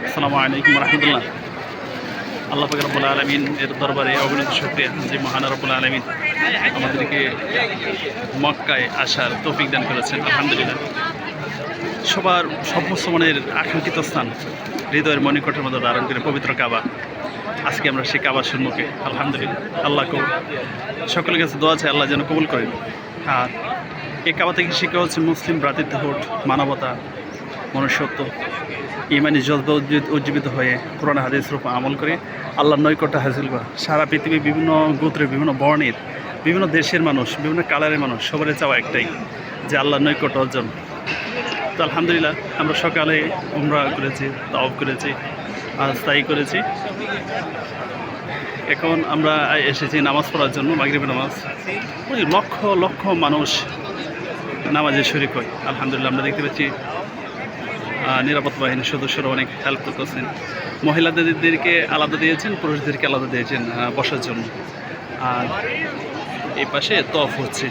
আসসালামু আলাইকুম রহমতুল্লাহ। আল্লাহ পাক রব্বুল আলমিন এর দরবারে অগণিত শুক্রিয়া যে মহান রব্বুল আলমিন আমাদেরকে মক্কায় আসার তৌফিক দান করেছেন, আলহামদুলিল্লাহ। সবার সব মুসলমানের আকাঙ্ক্ষিত স্থান হৃদয়ের মণিকটের মধ্যে ধারণ করে পবিত্র কাবা। আজকে আমরা সেই কাবার সম্মুখে, আলহামদুলিল্লাহ। আল্লাহ কবুল সকলের কাছে দোয়া আছে আল্লাহ যেন কবুল করেন। আর এই কাবা থেকে শিক্ষা হচ্ছে মুসলিম ভ্রাতৃত্ববোধ, মানবতা মনুষ্যত্ব, ইমানি জজবা উজ্জীবিত- উজ্জীবিত হয়ে কোরআন হাদিস রূপ আমল করে আল্লাহর নৈকট্য হাসিল করা। সারা পৃথিবীর বিভিন্ন গোত্রের, বিভিন্ন বর্ণের, বিভিন্ন দেশের মানুষ, বিভিন্ন কালারের মানুষ, সবারই চাওয়া একটাই, যে আল্লাহর নৈকট্য অর্জন। তো আলহামদুলিল্লাহ, আমরা সকালে উমরা করেছি, তাওফ করেছি তাই করেছি। এখন আমরা এসেছি নামাজ পড়ার জন্য, মাগরিবের নামাজ। লক্ষ লক্ষ মানুষ নামাজে শরিক হয়। আলহামদুলিল্লাহ, আমরা দেখতে পাচ্ছি নিরাপত্তা বাহিনীর সদস্যরা অনেক হেল্প করতেছেন। মহিলাদেরকে আলাদা দিয়েছেন, পুরুষদেরকে আলাদা দিয়েছেন বসার জন্য। আর এই পাশে তফ হচ্ছে।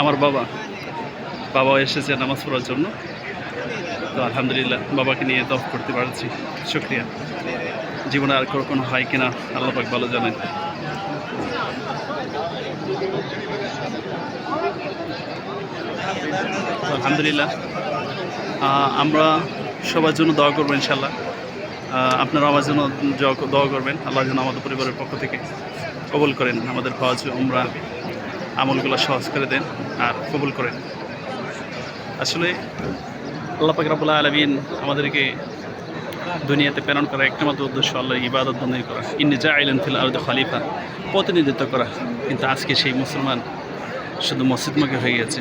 আমার বাবা। বাবাও এসেছে নামাজ পড়ার জন্য। তো আলহামদুলিল্লাহ বাবাকে নিয়ে দফ করতে পারছি। শুক্রিয়া। জীবনে আর কোনো হয় কিনা আল্লাহ পাক ভালো জানেন। আলহামদুলিল্লাহ আমরা সবার জন্য দোয়া করব ইনশাল্লাহ আপনারা আমার জন্য দোয়া করবেন। আল্লাহ যেন আমাদের পরিবারের পক্ষ থেকে কবুল করেন, আমাদের হজ, উমরা আমলগুলো সহজ করে দেন আর কবুল করেন। আসলে আল্লাহ পাক রাবুল্লাহ আলমিন আমাদেরকে দুনিয়াতে প্রেরণ করা একটা মাত্র উদ্দেশ্য আল্লাহ ইবাদত বন্দী করা। ইন্নি জা আইলেন ফিল আরদ খালিফা। প্রতিনিধিত্ব করা। কিন্তু আজকে সেই মুসলমান শুধু মসজিদমুখী হয়ে গেছে।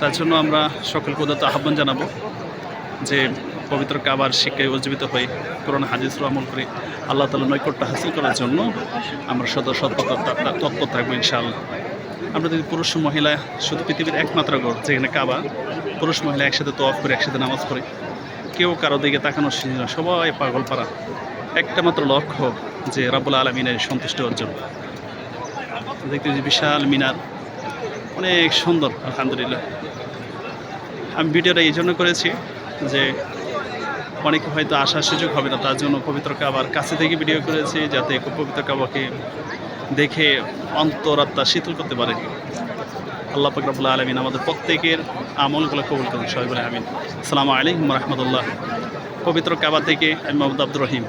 তার জন্য আমরা সকলকে উদাত আহ্বান জানাব যে পবিত্র কাবার শিক্ষায় উজ্জীবিত হয়ে কোরআন হাদিস আমল করে আল্লাহ তালা নৈকট্য হাসিল করার জন্য আমরা সদা সতর্ক তৎপর থাকব ইনশাআল্লাহ। আমরা যদি পুরুষ মহিলা, শুধু পৃথিবীর একমাত্র ঘর যেখানে কাবা, পুরুষ মহিলা একসাথে তোয়াফ করে, একসাথে নামাজ পড়ে, কেউ কারও দিকে তাকানোর সিঁড়ি না, সবাই পাগল পাড়া একটা মাত্র লক্ষ্য যে রাবুল আলমিনের সন্তুষ্ট অর্জন। দেখতে যে বিশাল মিনার, অনেক সুন্দর, আলহামদুলিল্লাহ। আমি ভিডিওটা এই জন্য করেছি যে অনেকে হয়তো আসার সুযোগ হবে না, তার জন্য পবিত্র কাবার কাছে থেকে ভিডিও করেছি, যাতে পবিত্র কাবাকে দেখে অন্তরাত্মা শীতল করতে পারে। আল্লাহ ফকরাবুল্লাহ আলমিন আমাদের প্রত্যেকের আমলগুলো কবুল করুন, সবাই বলে আমিন। আসসালামু আলাইকুম রহমতুল্লাহ। পবিত্র কাবা থেকে আমি মোহাম্মদ আব্দুর রহিম।